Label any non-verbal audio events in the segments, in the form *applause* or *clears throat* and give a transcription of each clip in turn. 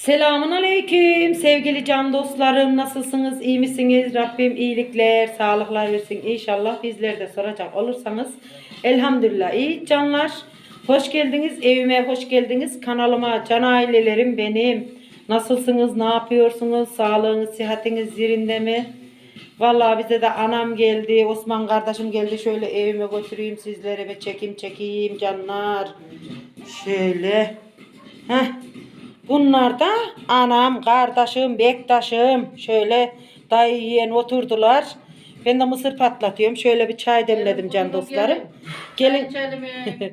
Selamun aleyküm sevgili can dostlarım. Nasılsınız? İyi misiniz? Rabbim iyilikler sağlıklar versin. İnşallah bizler de soracak olursanız elhamdülillah. İyi canlar hoş geldiniz evime hoş geldiniz kanalıma. Can ailelerim benim. Nasılsınız? Ne yapıyorsunuz? Sağlığınız sıhhatiniz yerinde mi? Vallahi bize de anam geldi Osman kardeşim geldi. Şöyle evime götüreyim sizlere ve çekim çekeyim canlar. Şöyle. Heh. Bunlar da anam, kardeşim, bektaşım şöyle dayı yeğen oturdular. Ben de mısır patlatıyorum. Şöyle bir çay demledim can dostlarım. Gelin İçelim,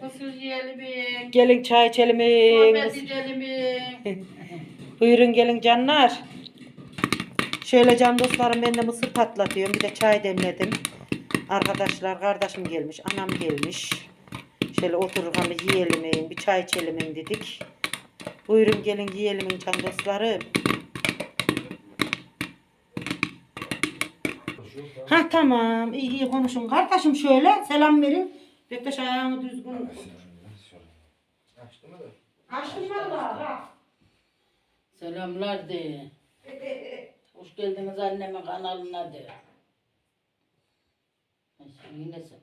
mısır yiyelim, *laughs* gelin çay içelim. sohbet edelim. *laughs* Buyurun gelin canlar. Şöyle can dostlarım ben de mısır patlatıyorum. Bir de çay demledim. Arkadaşlar kardeşim gelmiş, anam gelmiş. Şöyle otururken yiyelim, bir çay içelim dedik. Buyurun gelin yiyelim can dostlarım. Ha tamam iyi iyi konuşun. Kardeşim şöyle selam verin. Bektaş ayağını düzgün. Açtım valla. Selamlar de. Hoş geldiniz annemin kanalına de. Ay, Yine sen.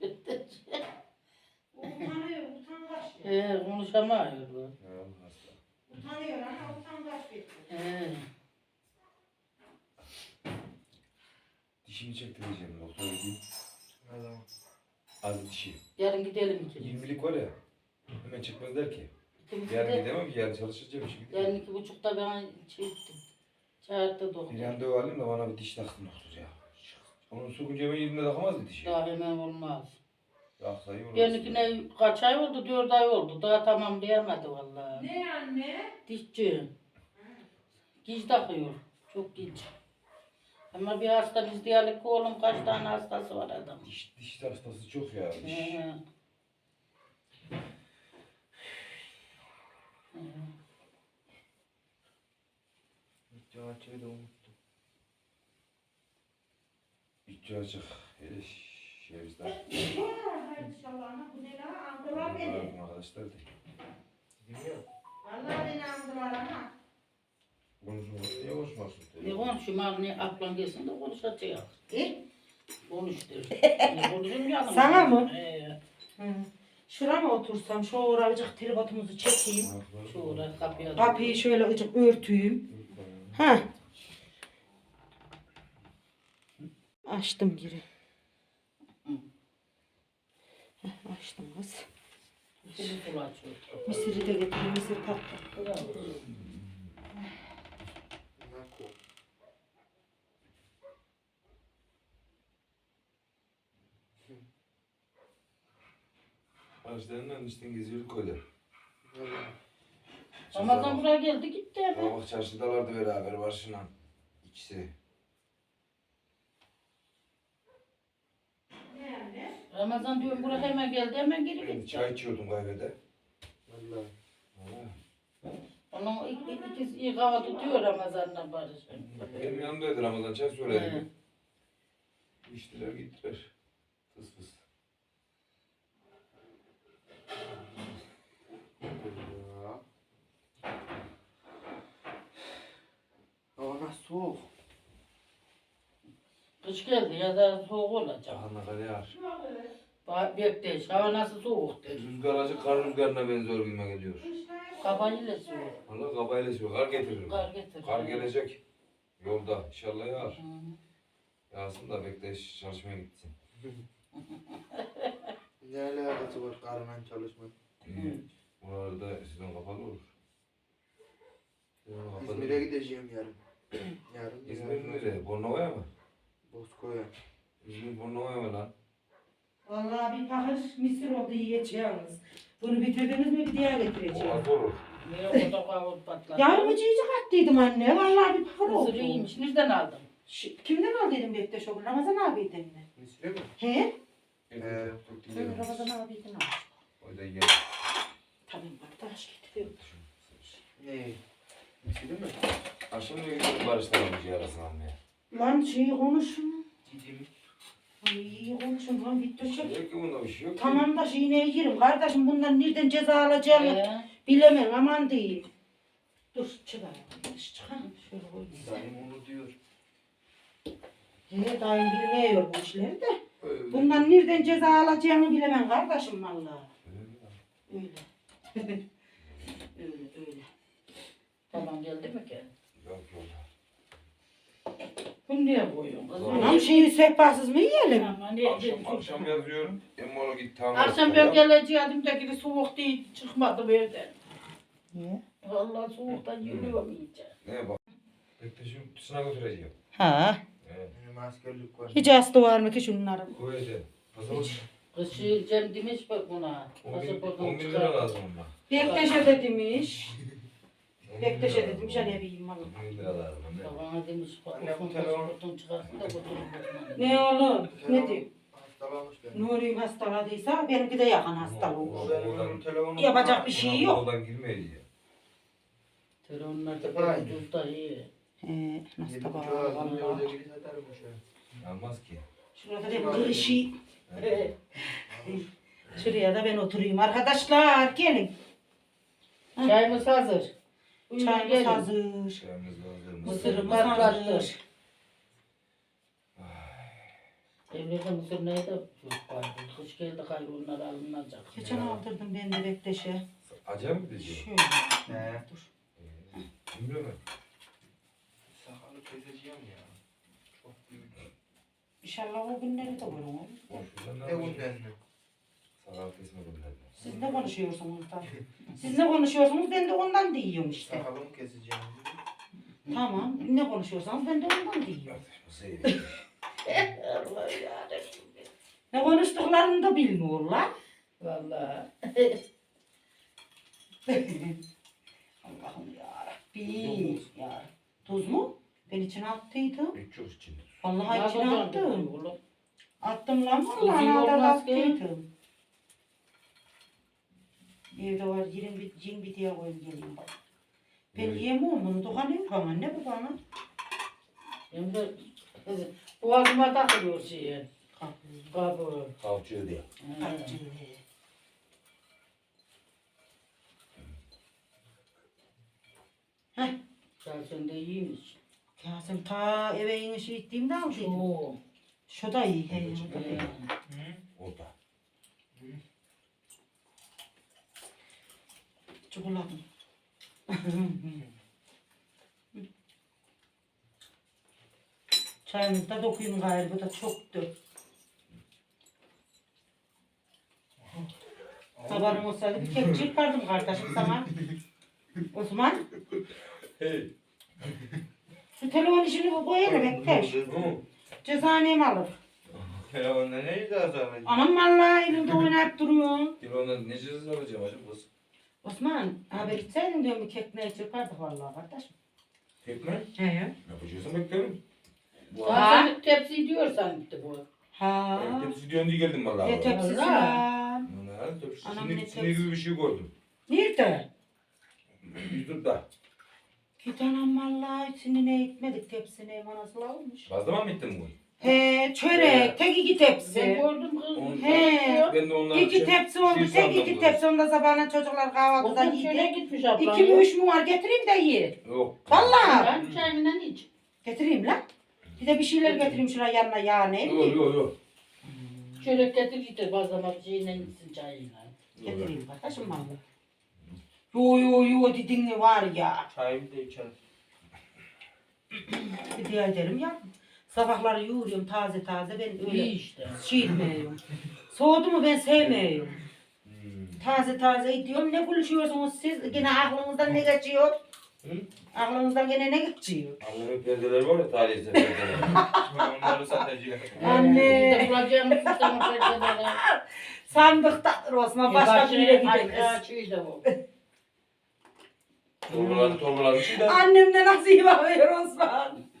*laughs* Utanıyor, utangaç. Ee, konuşamıyor bu. Utanıyor ama utangaç bir. Dişimi çektireceğim doktora gideyim. Az dişi. yarın gidelim ikimiz. 20'lik var ya. Hemen çıkmaz der ki. İkimiz Yarın gidelim. gidemem ki yarın çalışacağım işe Yarın gideyim. iki buçukta ben çektim. Çağırdı doktor. Bir randevu alayım da bana bir diş taksın doktor ya. Onun sokunca hemen yerinde takamaz mı dişi? Daha hemen olmaz. İyi olur. Benimkine kaç ay oldu? Dört ay oldu. Daha tamamlayamadı vallahi. Ne anne? Dişçi. Giz takıyor. Çok giz. Ama bir hasta biz diyelim ki oğlum kaç tane hastası var adam. Diş, diş hastası çok ya. Diş. He. İçi açık. Hele şerifler. İnşallah ana bu ne la? Aldılar beni. Arkadaşlar da. Vallahi beni aldılar ama. Konuşmasın? Ne konuşayım gelsin de konuşacak. E? Konuş der. *laughs* Ne konuşayım yanıma. Sana mı? Hı. Şura mı otursam? Şu oracık tripodumuzu çekeyim. Şu uğra kapıya. Kapıyı şöyle ıcık örtüyüm. Ha. Açtım geri. Açtım kız. Mısırı da getireyim. Mısır patlı. Arkadaşlarımla işte geziyorduk öyle. Ramazan buraya geldi gitti hemen. Sabah çarşıdalardı beraber başına. İkisi. Ramazan diyorum buraya hemen geldi hemen geri Ben gitti. çay içiyordum kahvede. Vallahi. Onun ik- ik- ikisi iyi hava tutuyor Ramazan'la Barış. Benim yanımdaydı Ramazan çay söyledim. İçtiler gittiler. Fıs fıs. Hava soğuk. Kış geldi ya da soğuk olacak. Ahana kadar yağar. Bekleyiş hava nasıl soğuk der. Rüzgar acı kar rüzgarına benziyor gibime geliyor. Kabayla soğuk. Valla kabayla esiyor. Kar getiririm. Kar getir. Kar gelecek. Yolda. İnşallah yağar. Yağsın da bekleyiş çalışmaya gitsin. *laughs* Ne alakası var karmen çalışmak? Buralarda sizden kapalı olur. İzmir'e gideceğim yarın. *clears throat* yarın. İzmir nereye? Bornova'ya mı? Bozkoya. İzmir Bornova'ya mı lan? Vallahi bir pakış mısır oldu yiyeceğiniz. Bunu bitirdiniz mi bir diğer getireceğim. O az olur. Niye o da kavur patladı? Yarım cicik attıydım anne. Vallahi bir pakır Mısır oldu. iyiymiş. Nereden aldın? Şu- Kimden aldıydım Bektaş oğlum? Ramazan abiyden mi? İzmir'e mi? He? Evet. Sen Ramazan abiyden al. O da yiyelim. Tamam arkadaş getiriyor. Ne? İzmir'e mi? Akşam da gidiyorum Barış'tan bir yarasını almaya. Lan şeyi konuşun. Gideyim. Ay iyi konuşun lan Bektaş çek. Yok ki bunda bir da şeyine yerim. Kardeşim bundan nereden ceza alacağımı Ee, bilemem aman değil. Dur çıkar. Çıkar. Şöyle koy. Dayım onu diyor. He dayım bilmiyor bu işleri de. Öyle. Bundan nereden ceza alacağımı bilemem kardeşim vallahi. Öyle. *laughs* öyle öyle. Tamam geldi mi ki? Yok yok. Bunu niye koyuyorsun? kız? Anam şeyi sehpasız mı yiyelim? Aman ne Akşam, akşam yazıyorum. Emmoğlu git tamam. Akşam ben geleceğim de gibi soğuk değil çıkmadım evden. Niye? Vallahi soğuktan yürüyorum iyice. Ne bak. Bektaş'ım tısına götüreceğim. Ha. Evet. Benim askerlik var. Hiç hasta var mı ki şunların? Koyacağım. Pasaport. Kız şu Cem demiş bak buna. 10 bin, Pasaportunu 10 bin lira çıkar. lazım ona. Bektaş'a da demiş. 10 bin Bektaş'a lira demiş lazım. bileyim valla. 10 bin lira lazım. anne. Babana demiş pasaportunu çıkarsın da götürün. Ne oğlum? Ne diyor? Nuri'm hastaladıysa benimki de yakın hastalığı. Yapacak bir şey yok. Oradan girmeyeceğim. Telefonlar da böyle ucuzda iyi. He, nasıl da bağlı şey. Almaz ki. Şurada da bir kırışı. Evet. Şuraya da ben oturayım. Arkadaşlar gelin. Çayımız hazır. Çayımız gelin. hazır. Çayımız hazır. Mısırımız Mısırımız. Evlerde mısır neydi? Çok vardı. Kış geldi gayrı onlar alınacak. Geçen aldırdım ben de Bektaş'a. Acayip mi diyeceğim? Şöyle. He. Dur. Bilmiyorum. Sakalı keseceğim ya. Çok büyük. İnşallah o günleri de var oğlum. Boşluğundan ne Ne yapacağım? bundan? Sakal kesme bundan. Siz ne konuşuyorsunuz da? *laughs* Siz ne konuşuyorsunuz ben de ondan diyorum işte. Sakalımı keseceğim. Tamam. Ne konuşuyorsanız ben de ondan diyorum. *laughs* Allah yarabbim. Ne konuştuklarını da bilmiyorlar. Vallahi. *laughs* Allah'ım yarabbim. Ya. Tuz mu? Ben içine attıydım. Hiç yok içinde. Vallahi Ne içine attım. Attım lan vallahi ki. attıydım. Evde var yerin bir cin bir diye koyun geleyim bak. Ben Evet. yiyemem bunu. Dokanıyor bana. Ne bu bana? Hem de boğazıma takılıyor şey. Kabı. Kalçığı diye. Acı. Heh. Sen de iyiymiş. Kasım ta eve inişi gittiğimde aldıydım. Oo. Şu da iyi. He. O da. Çikolatam. *laughs* Çayımızı da dokuyun gayrı. Bu da çoktu. Haberim olsaydı bir kek çırpardım kardeşim sana. Osman. Hey. Şu telefon işini bu koyana bekler. Cezanemi alır. Telefonda ne yiyeceğiz abi? Anam vallahi elimde oynayıp duruyorsun. Ondan ne cezası alacağım acaba kız? Osman haber gitseydin diyorum bir kek ne çırpardık vallahi kardeşim. Tekme. He. Yapacaksan beklerim. Bu Ha? arada. Sen tepsi diyorsan gitti bu. Ha. Evet, tepsi diye geldim valla. Ne tepsisi Vallahi. lan? Ana, tepsi. Anam ne sinir tepsi? gibi bir şey gördüm. Nerede? YouTube'da. Git anam vallahi sinine gitmedik tepsine manasıl olmuş. Fazla mı gittin bu? He çörek Evet. tek iki Ben tepsi. gördüm kız. He. Ben de ondan İki şey- tepsi oldu şey tek sandım iki tepsi onda sabahına çocuklar kahvaltıda Kızım şöyle yedi. gitmiş ablam. İki mi üç mü var getireyim de ye. Yok. Vallahi. Ben çayından iç. Getireyim lan. Bir de bir şeyler getireyim şuraya yanına yağ ne? Yok yok yok. Şöyle getir getir bazlama şeyle gitsin çayıyla. Getireyim kardeşim vallahi. Yo yo yo dedin mi var ya. Çayımı da içeriz. Rica ederim ya. Sabahları yoğuruyorum taze taze ben İyi öyle işte. şey etmiyorum. Soğudu mu ben sevmiyorum. Hmm. Taze taze diyorum. Ne konuşuyorsunuz siz? Yine aklınızdan ne geçiyor? Hı? Aklınızdan gene ne geçiyor? Annemin perdeleri var ya tarihsel *laughs* perdeler. Onları satacağım. Anne. Bulacağım. Sandıkta Osman başka bir yere bir şey de. Annem de nasıl iyi bakıyor Osman?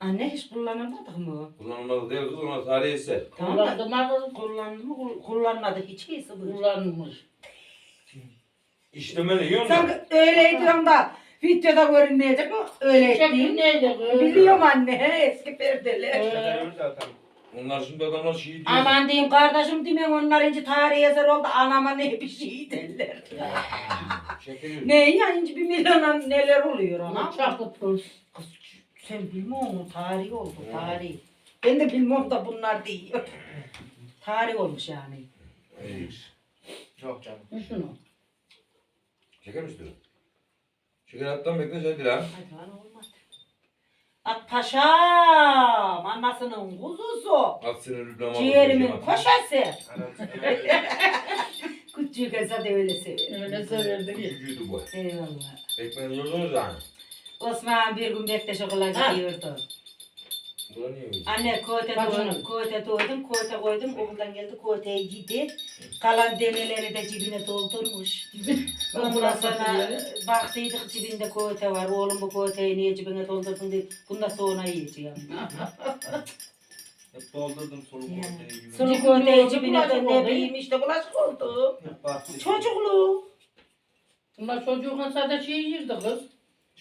Anne hiç kullanamadık mı? Kullanılmadı değil kız ona tarihi eser. Tamam da Kullandım kullandı mı? Kul- Kullanmadı hiç iyisi bu. kullanmış. İşlemeli yiyor Sen musun? öyle diyorum da videoda görünmeyecek mi? Öyle ettiğin. kız? Biliyorum anne eski perdeler. Evet. Onlar şimdi adamlar şey diyor. Aman diyeyim kardeşim demeyin onlar ince tarihi eser oldu. Anama ne bir şey derler. Şeker ne ya ince bir milyona neler oluyor ona. Ama çapıtır. Kız sen bilmiyor musun? Tarih oldu tarih. Ben de bilmiyorum da bunlar diyor. *laughs* tarih olmuş yani. İyi. Yok canım. Ne şunu? Şeker mi istiyorsun? Şeker attan bekle hadi lan. Hadi lan olmadı. At paşam, anasının kuzusu, At seni rüblama. ciğerimin koşası. Küçük ese de öyle seviyor. Öyle severdi. Gücüydü bu. Eyvallah. Ekmeğini yordunuz yani. Osman bir gün bekle şokolacı Ha. öyle? Anne kote Bacının. doydum, kote doydum, kote koydum. Oğuldan geldi koteyi yedi. Kalan deneleri de cibine doldurmuş. *laughs* Ondan sonra baktıydık cibinde kote var. Oğlum bu koteyi niye cibine doldurdun diye. Bunda sonra yiyeceğim. Hep doldurdum soluk Yani. ortaya gibi. Sulu koteyi cibine de ne bileyim işte bulaşık oldu. Hep bahçede. Çocukluğu. Bunlar çocuğun sadece şey yirdi kız.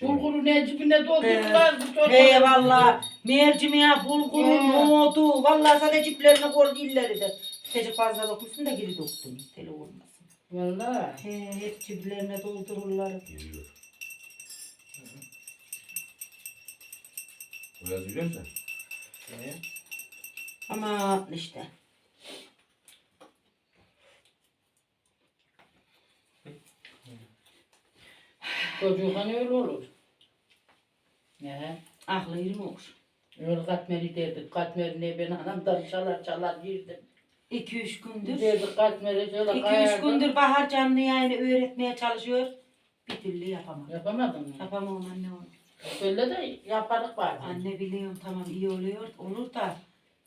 Bulguru ne cibine doldururlar. He valla mercimeğe bulgur, He. nohudu. Valla sadece ciplerine koydu illeri de. Tecik fazla dokmuşsun da geri doktum. Teli olmasın. Valla. He hep ciplerine doldururlar. Geliyor. Biraz biliyor musun? Ama işte. Çocuğun öyle olur. Ne? Aklı yerim olur. Öyle katmeri derdik. Katmeri ne ben anamdan çalar çalar girdim. İki üç gündür. Derdik katmeri şöyle İki üç kayardım. gündür Bahar canlı yayını öğretmeye çalışıyor. Bir türlü yapamam. Yapamadın mı? Yapamam anne onu. Öyle de yaparlık var. Anne biliyorum tamam iyi oluyor. Olur da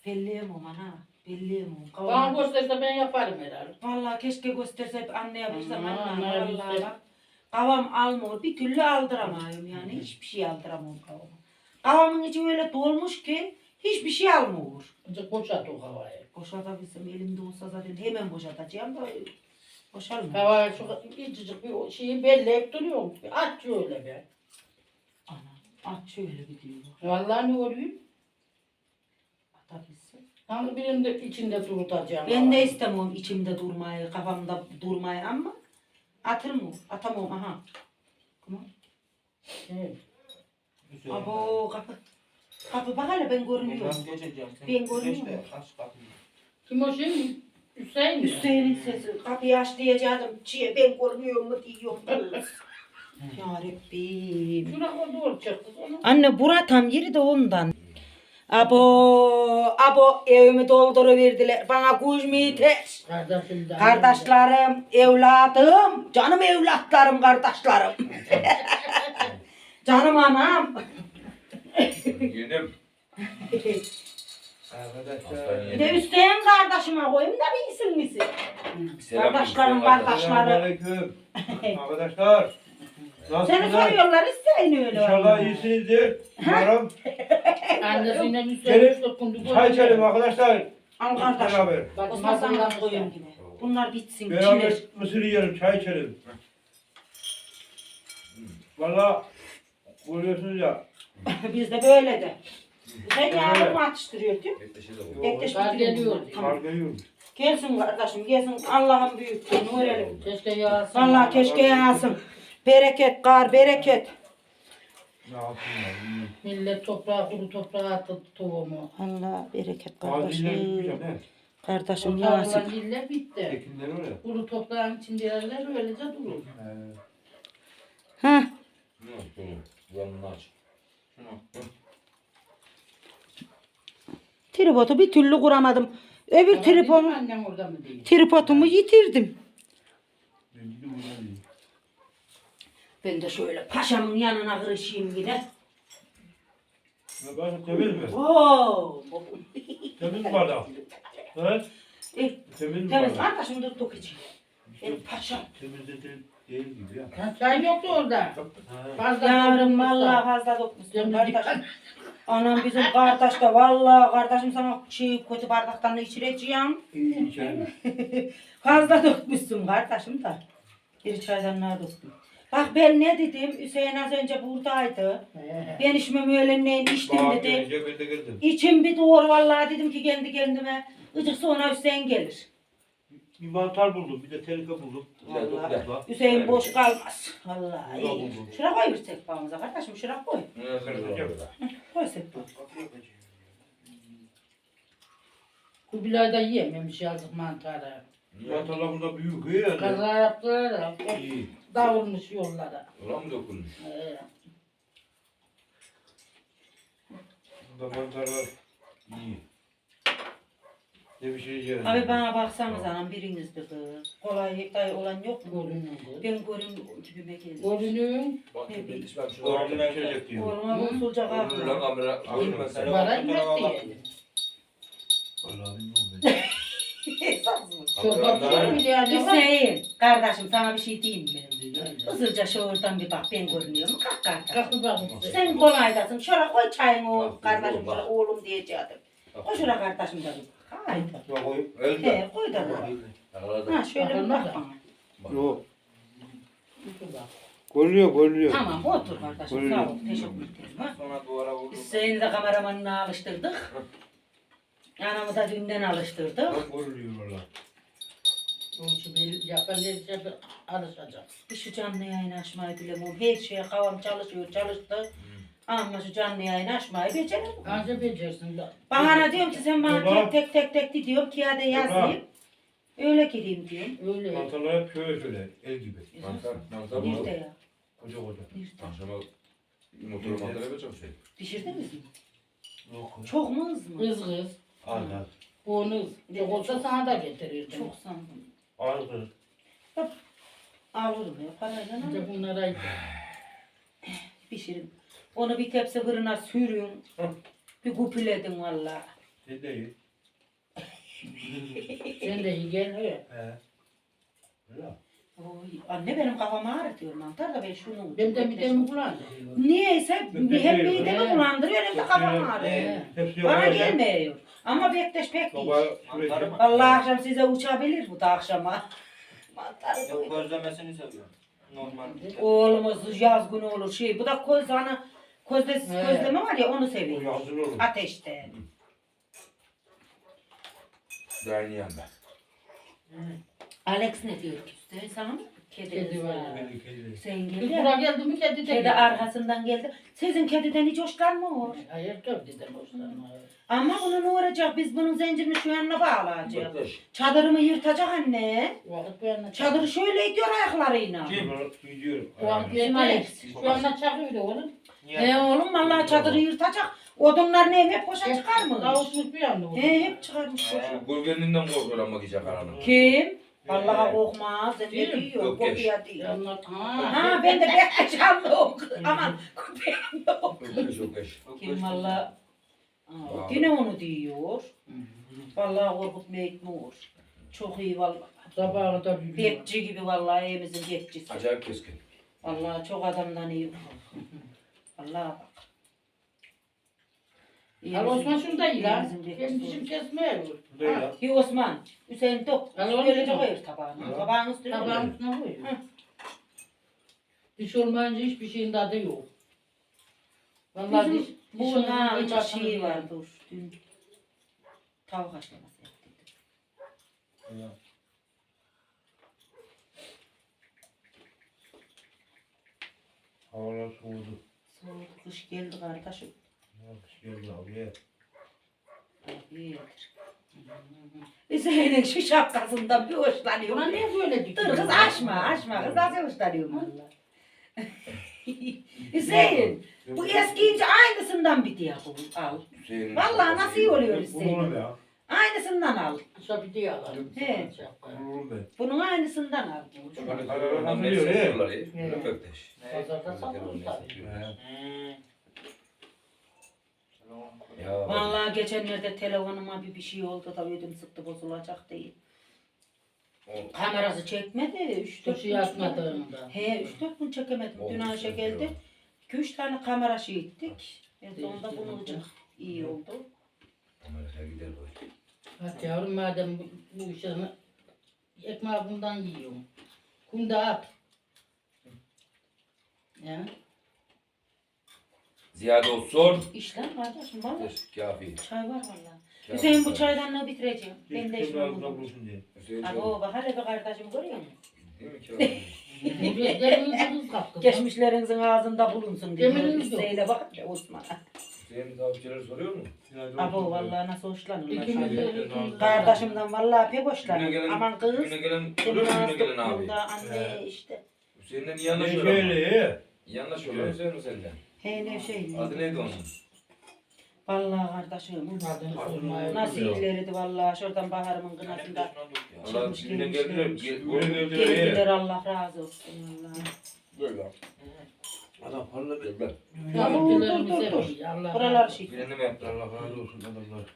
belleyemem ana. Belleyemem. Bana Kavamam. gösterse ben yaparım herhalde. Vallahi keşke gösterse anne yaparsam Aman, anne. anne Vallahi bak. Kavam almıyor. Bir türlü aldıramıyorum yani. Hiçbir şey aldıramam kavama. Kavamın içi öyle dolmuş ki hiçbir şey almıyor. Azıcık boşalt o havayı. Boşaltabilsem elimde olsa zaten hemen boşaltacağım da boşalmıyor. Havayı şu küçücük bir şeyi belleyip duruyorum. Bir Aç şöyle be. Ana at şöyle gidiyor. Vallahi ne oluyor? Atabilsem. Hangi birinde içinde durutacağım. Ben de istemiyorum içimde durmayı, kafamda durmayı ama atır mı? Atamam aha. Tamam. Evet. Güzel. Abo kapı. Kapı bak hele ben görünüyorum. Ben geçeceğim. Sen Ben görmüyorum. geç de aç kapıyı. Kim o şey? Hüseyin mi? Hüseyin'in sesi. Kapıyı aç diyeceğim. Çiğ ben görmüyor mu diyorum. ya Rabbim. Şuna o doğru çıktı. Onu Anne bura tam yeri de ondan. Abo, abo evimi dolduruverdiler. Bana kuş mu yeter? kardeşimden. Kardeşlerim, evladım, canım evlatlarım, kardeşlerim. *laughs* canım anam. Yedim. Arkadaşlar. Bir de Hüseyin kardeşime koyayım da bilsin misin? Selam Kardeşlerim, Hüseyin kardeş. kardeş. Selamünaleyküm. *laughs* Arkadaşlar. Seni Nasılsınız? soruyorlar Hüseyin öyle. İnşallah vallahi. iyisinizdir. Umarım. Gelin, Hüseyin dokundu. Çay içelim arkadaşlar. Al kardeş. Beraber. Osman sana koyayım yine. Bunlar bitsin. Beraber Çiler. mısır yiyelim, çay içelim. Valla görüyorsunuz ya. *laughs* Biz de böyle de. Sen mu atıştırıyor değil mi? Bekleş Kar bitiriyor geliyor. bunlar. Tamam. Kar geliyor. Gelsin kardeşim gelsin. Allah'ın büyüklüğünü öğrenelim. Keşke yağsın. Vallahi keşke yağsın. Bereket, kar, bereket. Ne. Millet toprağa, kuru toprağa attı tohumu. Allah bereket ya kardeşim. ne? Kardeşim O yağsın. tarlalar iller bitti. Ekinler öyle. Kuru toprağın içinde yerler öylece durur. He. Heh. Yanını aç. Şunu. Tripodu bir türlü kuramadım. Öbür dedim tripodu, Annem orada mı değil? tripodumu yitirdim. Ben gidip yiyeyim. Ben de şöyle paşamın yanına kırışayım yine. Ne bakın temiz mi? Oo. Temiz mi bardak? Evet. Eh, Temiz mi Temiz bardak? kardeşim dur dokuyacağım. Benim paşam. Temiz de değil, değil gibi ya. Ha, çay yoktu orada. Ha. Fazla doldurmuşlar. vallahi fazla dokmuşsun kardeşim. Anam bizim kardeş de vallahi kardeşim sana şey kötü bardaktan içireceğim. İyi içelim. *laughs* Fazla dökmüşsün kardeşim da. Bir çaydanlığa döktüm. Bak ben ne dedim? Hüseyin az önce buradaydı. Ben işimi öğlenleyin içtim Bana dedi. gelince ben de geldim. İçim bir doğru vallahi dedim ki kendi kendime. Icık sonra Hüseyin gelir. Bir mantar buldum, bir de tenike buldum. Vallahi. Ulan, Hüseyin boş kalmaz. Vallahi Ulan iyi. buldum. Şuraya koy bir sekbağımıza kardeşim şuraya koy. Ne kıracağım? Koy sekbağı. Kubilay da yiyememiş yazık mantarı. Mantarlar bunda büyük iyi yani. Kaza yaptılar da İyi. Davulmuş yollara. Mı dokunmuş? Ee, Bunda mantarlar iyi. Ne bir şey yiyeceğim. Abi bana baksanız anam biriniz de kız. Kolay dayı olan yok mu? Görünüyor. Ben görün gibime geldi. Görünüyor. Bak bileyim. İsmail şu Oranı ben çekecek diyor. Oğluma Hı? usulca Lan kalkma. kamera. Görme sen. Bana inmek diye. Vallahi bilmiyorum ben. Çorba pişirir mi yani? Hüseyin, kardeşim sana bir şey diyeyim mi? Öyle. Hızlıca şuradan bir bak ben görünüyor mu? Kalk. Kalkın bakın. Sen kolaydasın. Şöyle koy çayını o Bak, kardeşim şöyle oğlum diyeceğim. Koy şuraya kardeşim bir. Haydi. He koy da bak. Ha şöyle bir bak bana. Yok. Görünüyor, görünüyor. Tamam otur kardeşim. Sağ ol. Teşekkür ederim. Ha? Sonra duvara vurdum. Biz seni de kameramanına alıştırdık. Anamı da dünden alıştırdık. Bak görünüyor valla. O işi bir yapan her alışacak. Bir şu canlı yayın açmayı bilemiyorum. Her şeye kavam çalışıyor, çalıştı. Ama şu canlı yayın açmayı beceremiyorum. Anca becersin. Bana diyorum ki sen bana Baba. tek tek tek tek diyorum ki ya da yazayım. Öyle gireyim diyorum. Öyle. Mantarlar hep şöyle şöyle, el gibi. Mantar. Mantar. Nerede ya? Koca koca. Nerede? Akşama motoru mantar yapacak şey. Pişirdiniz mi? Yok. Çok mu hız mı? Kız kız. Az az. Bonus. Yok olsa sana da getirirdim. Çok sandım. Kız. Alırım ya parayla Bir de bunlara *sighs* Pişirin. Onu bir tepsi fırına sürün. *laughs* Bir kupületin valla. *laughs* Sen de ye. sen de iyi gel. he. He. Öyle. Oy, anne benim kafam ağrıtıyor mantar da ben şunu Ben de midemi kullandım. De hem yiyorum. midemi bulandırıyor hem de kafam ağrıyor. Bana gelmiyor. Ama bekleş pek iyi. Baba. Vallahi akşam size uçabilir bu da akşama. Mantarı Yok gözlemesini seviyorum. Normal. Oğlumuz yaz günü olur şey. Bu da koz hani közde, He. közleme var ya onu O seviyor. yazılı olur. Ateşte. Dayanıyorum ben. Alex ne diyor ki? Hüseyin sana mı? Kedi, Kedi var ya. Kedi, kedi. Hüseyin Buraya geldi. mi kedi de Kedi geldi. arkasından geldi. Sizin kediden hiç hoşlanmıyor. Hayır kediden hoşlanma. Ama bunu ne olacak? Biz bunun zincirini şu yanına bağlayacağız. Bıktır. Çadırımı yırtacak anne. Vakit beğenme. Çadırı şöyle itiyor ayaklarıyla. Bunlar gidiyor. Vakit Bizim beğenme. Alex. Şu anda çakıyordu oğlum. He oğlum vallahi çadırı yırtacak. Odunlar ne hep boşa çıkarmış. Kavuşmuş bir anda oğlum. He hep çıkarmış boşa. Şu gölgeninden korkuyor ama gidecek aranı. Kim? Vallahi korkmaz. Ben de Değil mi? diyor. Yok, geç. Korkuya değil. Ha. Ha ben de bekle canlı ok. Aman köpeğim yok. Ökeş ökeş. Kim valla? Aa, Yine onu diyor. Vallahi korkutmaya gitmiyor. Çok iyi vallahi. Sabaha kadar yürüyor. Bekçi gibi vallahi evimizin bekçisi. Acayip keskin. Vallahi çok adamdan iyi. Vallahi bak. Al Osman şunu da iyi lan. Benim dişim ya. Ki Osman, Hüseyin tok. Al onu Böylece şunu. koyuyor tabağına. Al. Tabağın üstüne Tabağın koyuyor. üstüne koyuyor. Hı. Diş olmayınca hiçbir şeyin tadı yok. Vallahi diş, Bizim diş bu olmayınca ha hiç bir şey var dur. Dün tavuk haşlaması yaptım. Ya. Havalar soğudu. Soğuk kış geldi kardeşim. Geldi abi. Hüseyin'in şu şapkasından bir hoşlanıyor. Buna niye böyle Dur dikiyor? kız açma açma kız nasıl hoşlanıyor valla. *laughs* Hüseyin bu eskiyince aynısından bir diye bu al. Hüseyin. Vallahi nasıl iyi oluyor Hüseyin. Aynısından al. Şöyle bir alalım. He. Bunun aynısından al. Hani. Pazarda satılır tabii. He. Ya. Vallahi geçenlerde telefonuma bir bir şey oldu da ödüm sıktı bozulacak değil. o- Kamerası çekmedi. 3 4 Kuşu yatmadığında. He 3 4 gün çekemedim. Dün Olmuş Ayşe geldi. yok. 2 3 tane kamera şey ettik. En sonunda Değiştirdim. bunu olacak. İyi oldu. Amerika gider böyle. Hadi yavrum madem bu, bu işini ekmeği bundan yiyorum. Kumda at. Ya. Ziyade olsun. İşler kardeşim valla. Kafi. Çay var valla. Kafi. Hüseyin bu çaydanlığı bitireceğim. Ben de işim olmadı. diye. Hüseyin Abi o bak hele bir kardeşim görüyor musun? Değil mi Kafi? Geçmişlerinizin ağzında bulunsun diye. Demirimiz yok. Hüseyin'e bak ya Osman'a. Hüseyin takipçileri soruyor mu? Abo vallahi nasıl hoşlanırlar. İkimiz şöyle. de ikimiz de. Kardeşimden vallahi pek Güne hoşlanır. gelen, Aman kız. güne gelen, soruyor mu güne gelen abi? anne işte. Hüseyin'den iyi Ne anlaşıyor ama. şöyle? İyi anlaşıyorlar Hüseyin mi senden? He ne şey. Adı neydi onun? Vallahi kardeşim. Nasıl iyilerdi vallahi. Şuradan baharımın kınasında Allah Çıkmış gelmişler. geldiler. Gel- geldiler Allah razı olsun vallahi. Böyle. Adam parla bir. Yavrularımız Dur, dur, dur. Allah Buralar şey. Birini mi yaptılar? Allah razı olsun adamlar.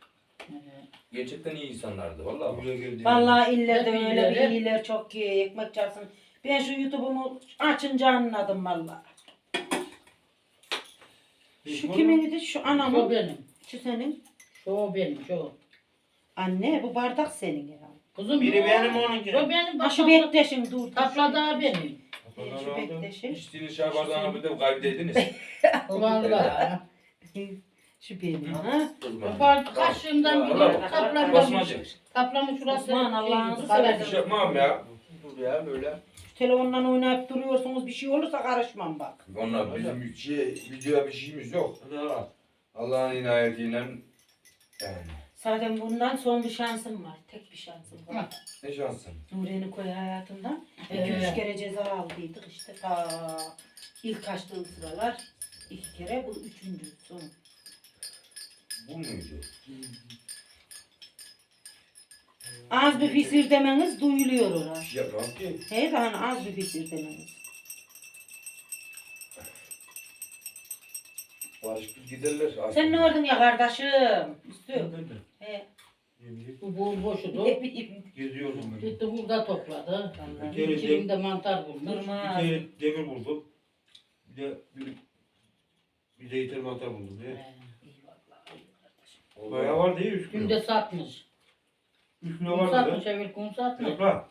Gerçekten iyi insanlardı vallahi. bak. Buraya geldi. Vallahi illerde Hep öyle bir iyiler. çok iyi. Ekmek çarpsın. Ben şu YouTube'umu açınca anladım vallahi. Şu kiminidi? Şu Şu anamın. benim. Şu senin. Şu benim. Şu. Anne bu bardak senin ya. Kızım Biri bu- benim, onunki. Şu benim. Ha şu Şu bekleşin dur. Tapla da benim. Şu bekleşin. İçtiğiniz çay bardağını bir de kaybedeydiniz. *laughs* Vallahi. *laughs* Şu benim ha. Bu bardak kaşığımdan Vallahi gidiyor. bak. Taplamı. Basmacı. Taplamı şurası. Osman, Allah'ını şey, seversen. Bir şey yapmam ya. Dur ya böyle. Telefonla oynayıp duruyorsunuz bir şey olursa karışmam bak. Onlar bizim şey, videoya bir şeyimiz yok. Allah'ın inayetiyle yani. Zaten bundan son bir şansım var. Tek bir şansım var. Ne şansın. Nuriye'nin koyu hayatından. İki Evet. üç kere ceza aldıydık işte. Ta ilk kaçtığım sıralar. iki kere bu üçüncü son. Bu muydu? Az bir fisir demeniz duyuluyor orada. Bir şey yapmam ki. He daha hani az bir fisir demeniz. Barışıp giderler. Sen ne oldun ya kardeşim? Nerede? He. Bu bu boşudu. Geziyordum ben. Gitti burada topladı. Vallahi. Geri- İçimde mantar bulmuş. Durma. Bir tane demir buldum. Bir de bir, bir de yeter mantar buldum. Ya. He, vallahi. Bayağı var değil 3 kilo. Günde satmış. 3 kilo Kum satmış vardı. evvel kum satmış. Yapma.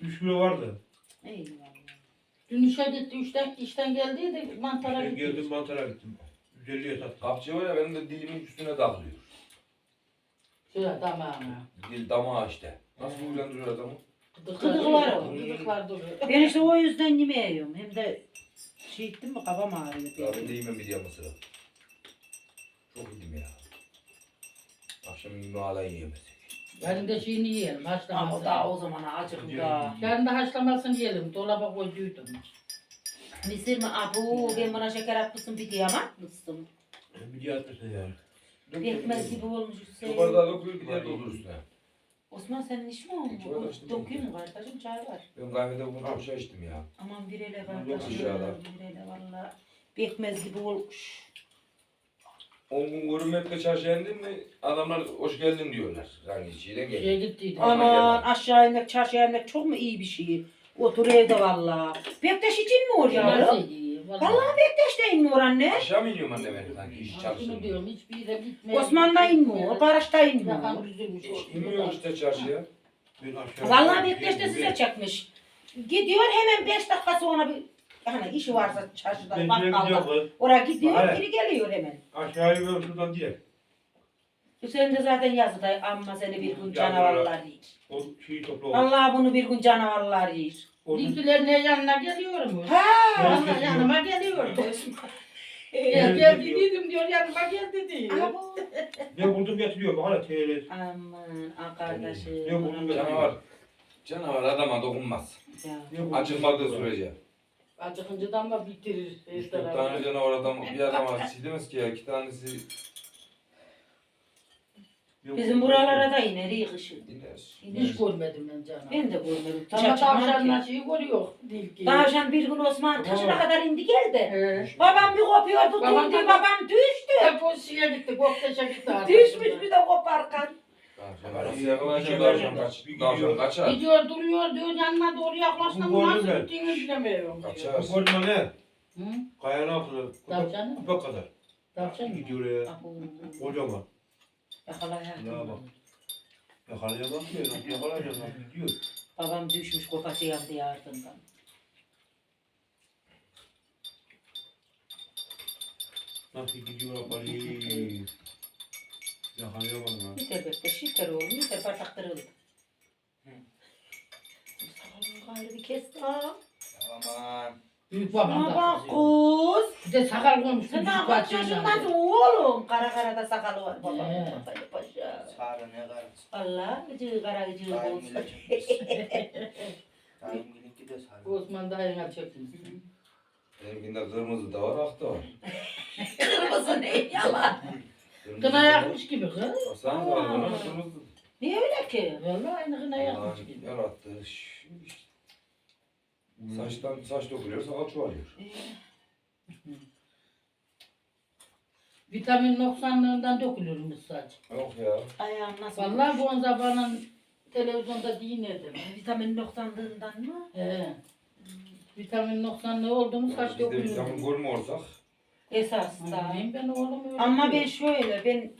3 kilo vardı. Eyvallah. Dün işe gitti, işten, işten geldiydi, mantara Ben gitti. geldim mantara gittim. 150'ye sattım. Kapçı var ya benim de dilimin üstüne takılıyor. Şuraya tamamı. Dil damağı işte. Nasıl uyandırıyor adamı? Gıdıklar o. Gıdıklar duruyor. Ben işte o yüzden yemiyorum. Hem de şey ettim mi kafam ağrıyor. Ya ben de yemem bir diye mısırı. Çok yedim ya. Akşam yemeği hala yiyemez. Yarın da şeyini yiyelim, Ama haşlamasını. daha o zaman acık da. Yarın da haşlamasını yiyelim, dolaba koyduydum. Misir mi? Abu ben buna şeker atmışsın bir diye ama mısın? Bir diye atmışsın yani. Pekmez gibi olmuş Hüseyin. bardağı dokuyor bir de doldur üstüne. Osman senin iş mi olmuş? Var işte. Dokuyayım mı kardeşim? Çay var. Ben kahvede bunu çok şey içtim ya. Aman bir ele Yok kardeşim. inşallah. Bir ele valla. Pekmez gibi olmuş. 10 gün görünmekle çarşıya indin mi adamlar hoş geldin diyorlar. Hangi şeyden Şeye gel. gittiydim. Ama Aman gel. aşağı inmek çarşıya inmek çok mu iyi bir şey? Otur evde valla. Bektaş için mi oraya? Nasıl iyi? Vallahi Bektaş da inmiyor anne. Aşağı mı iniyorum anne ben sanki iş Şunu çalışıyorum. diyorum, hiçbir yere gitmiyor. Osman da inmiyor. Barış da inmiyor. Yakan düzülmüş. İnmiyor işte çarşıya. Ben aşağı Vallahi Bektaş da size çekmiş. Gidiyor hemen 5 dakika sonra bir hani işi varsa çarşıda bakkalda. Oraya gidiyor Hayır. geri geliyor hemen. Aşağıya ben şuradan direkt. Hüseyin de zaten yazıda amma seni bir gün canavarlar yer. O şeyi topla. Allah bunu bir gün canavarlar yer. Onun Linkilerine yanına geliyorum. Ha! Yanına, yanıma geliyorum. Ya *laughs* geldi dedim diyor yanıma geldi diyor. Abo. ne buldum getiriyorum. Hala TL. Aman kardeşim. Yok, bunu Canavar. Canavar adama dokunmaz. Ya. Ne buldum? Acımadığı sürece. Acıkıncıdan da bitirir. her Üç dört tarafı. tane canavar adam bir adama şey demez ki ya iki tanesi Ne Bizim buralara da iner iyi kışın. iner. Hiç görmedim ben canım. Ben de görmedim. Ama Çaçaman tavşanla ki. şeyi görüyor. Dilki. Tavşan bir gün Osman taşına kadar indi geldi. He. Babam bir kopuyordu Babam durdu da- babam düştü. Hep o şeye gitti. Gokteş'e gitti. Düşmüş bir de koparkan. Nasıl yakalayacak tavşan kaç. Tavşan kaçar. Gidiyor duruyor diyor yanına doğru yaklaştım. Bu Nasıl ben. gittiğini bilemiyorum. diyor. Kaçar. Bu kocaman ne? Hı? Kayanın altında. Tavşan mı? Kupek kadar. Tavşan mı? Gidiyor ya. Abo. Kocaman. Yakalayalım. Ya bak. Yakalayamam ki. Nasıl yakalayacağım? Nasıl gidiyor? Babam düşmüş kopacı yandı ardından. Nasıl gidiyor bari. Yakalayamadım ha. Yeter bekle şeker oğlum yeter bataktırıldı. Sakalını gayrı bir kes daha. Aman. Büyük babam Bana da bak kız. Bir de sakal koymuş. Sen daha kaç yaşındasın oğlum? Kara kara da sakalı var babam. He. Paşa paşa. Sarı ne karısı. Allah gıcığı kara gıcığı Daim olsun. çekmiş. *laughs* Daim ile de sarı. Osman dayına. Benimkinde kırmızı da var, ak da var. *laughs* Kırmızı ne yalan. *laughs* Kına yakmış gibi kız. Baksana var kırmızı. Niye öyle ki? Vallahi aynı kına yakmış gibi. yarattı. İşte. Saçtan saç dökülüyor, sakal çoğalıyor. Vitamin noksanlığından dökülürmüş saç. Yok ya. Ayağım nasıl? Vallahi bu zamanın televizyonda dinledim. Vitamin noksanlığından mı? He. Vitamin noksanlığı oldu mu saç Biz de vitamin dökülür. görmüyorsak. Esas da. Bileyim ben oğlum öyle Ama ben diyor. şöyle ben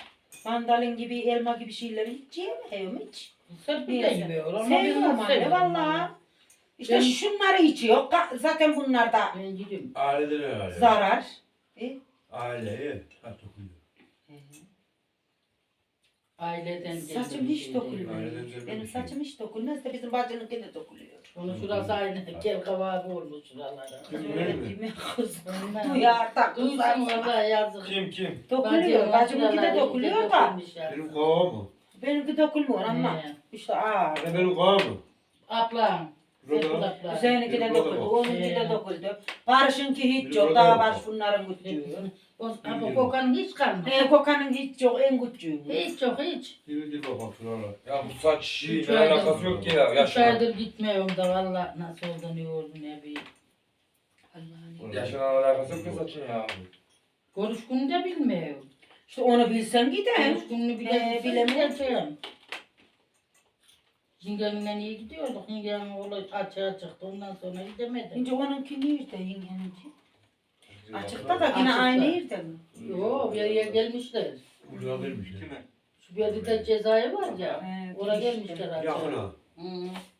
mandalin gibi elma gibi şeyleri hiç yemiyorum hiç. Serpil de Neyse. yemiyor ama Sevmiyorum ben anne seviyorum valla. İşte Ben- şunları içiyor. Ka- Zaten bunlar da Ben gidiyorum. Ailedir herhalde. zarar. E? Aileye saç dokuyor. Aileden geldi. Saçım bir hiç şey. Aileden gelme Benim bir şey. saçım hiç dökülmez de bizim bacınınki de dökülüyor. Onun şurası aynı kel kavağı olmuş şuralara. Kız? Ondan- Duyar da Duysun orada yazık. Kim kim? Dökülüyor. Bacımınki de dökülüyor da. Benim kovam mı? Benimki dökülmüyor ama. İşte aa. Hani benim kovam mı? Ablam. Seninki de bak. Onunki de döküldü. Barış'ınki hiç yok. Daha var bunların küçüğü. *laughs* O ama kokanın hiç kalmadı. He kokanın hiç yok. En küçüğü. Hiç yok hiç. Sivilce bakalım şuralar. Ya bu saç Üç aydır- alakası yok ki ya. Üç Yaşına. aydır gitmiyorum da valla nasıl oldu ne oldu ne bir. Allah'ım. Yaşına alakası yok ki saçın ya. Görüş günü de bilmiyorum. İşte onu bilsen gider. Görüş gününü He, bile bilemiyorum. bilemiyorum. Yengemle iyi gidiyorduk. Yengemin oğlu açığa çıktı. Ondan sonra gidemedim. Şimdi onunki nerede yengeninki? Açıkta da yine Açıkta. aynı yerde mi? Yok bir yere gelmişler. Burada değilmiş ya. Kime? Şu bir yerde cezayı var ya. He, Oraya işte. gelmişler açığa. Yakına. Hı.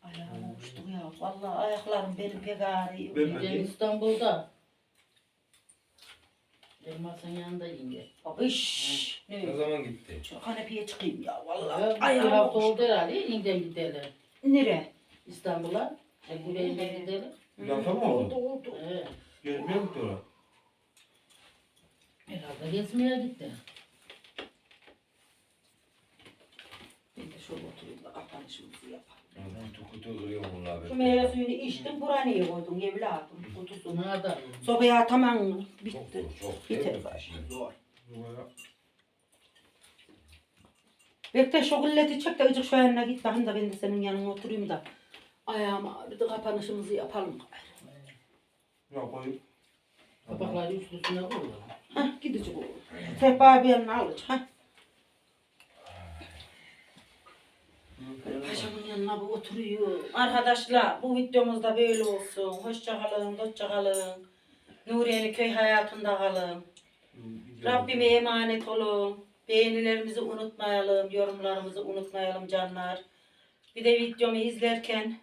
Ayağım uçtu ya. Vallahi ayaklarım benim pek ağrıyor. Ben- Ben İstanbul'da. Elmas'ın yanında yenge. İş. Ne Ne? zaman gitti? Şu kanepeye çıkayım ya vallahi. Evet, bir Ayağım hafta uçtu. oldu herhalde. Yeniden gidelim. Nere? İstanbul'a. E, buraya da gidelim. Hafta mı Oldu oldu? oldu. Evet. Gezmeye gitti oraya. Herhalde gezmeye gitti. Ben de şöyle oturayım da kapanışımızı yapalım. Kutu kutu duruyor bunlar. Şu meyve suyunu içtim. Buraya niye koydun evladım? Kutusunu. Nerede? Sobaya tamam mı? Çok Bitti. zor, çok. Biter. Değil mi? Zor. Buraya. Bekle şu gilleti çek de ıcık şu yanına git bakayım da ben de senin yanına oturayım da. Ayağım ağrıdı kapanışımızı yapalım. Ya koyup. Kapakları üstüne koyuyor. Hah gidecek oğlum. Sehpa bir yanına alacak. Hah. Paşamın yanına bu oturuyor. Arkadaşlar bu videomuz da böyle olsun. Hoşça kalın, hoşça kalın. Nuriye'nin köy hayatında kalın. Rabbime emanet olun. Beğenilerimizi unutmayalım, yorumlarımızı unutmayalım canlar. Bir de videomu izlerken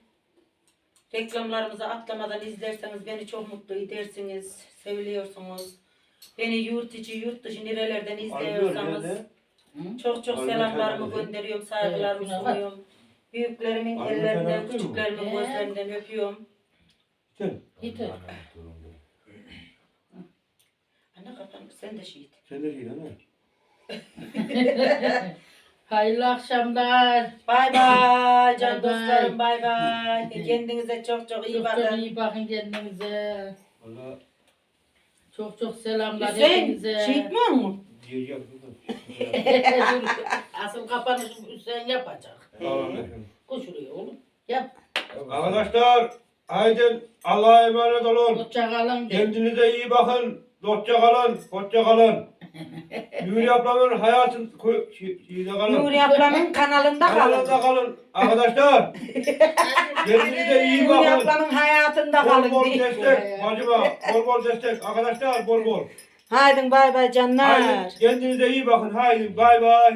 reklamlarımızı atlamadan izlerseniz beni çok mutlu edersiniz. Seviliyorsunuz. Beni yurt içi, yurt dışı nerelerden izliyorsanız çok çok selamlarımı gönderiyorum, saygılarımı Evet, sunuyorum. Büyüklerimin Albert ellerinden, Einstein mi? küçüklerimin Evet. gözlerinden öpüyorum. Sen, Yeter. Anne kapan, sen de şehit. sen de anne. *laughs* Hayırlı akşamlar. Bay bay can Bay bay. dostlarım bay bay. *laughs* Kendinize çok çok iyi Çok çok bakın. iyi bakın kendinize. Valla Çok çok selamlar Hüseyin hepinize. şehit mi mu? Asıl kapanışı Hüseyin yapacak. Tamam efendim. Koşuruyor oğlum. Yap. Arkadaşlar, haydi Allah'a emanet olun. Hoşça kalın. de. Kendinize iyi bakın. Dostça kalın, hoşça kalın. Nuri ablamın hayatın koy- şey- şeyde kalın. Nuri ablamın kanalında Kanalında kalın. kalın. Arkadaşlar, *laughs* kendinize iyi Nuri bakın. ablamın hayatında Bol kalın. bol diye. destek bacıma. Bol bol destek. Arkadaşlar bol bol. Haydi bay bay canlar. Haydi kendinize iyi bakın. Haydi bay bay.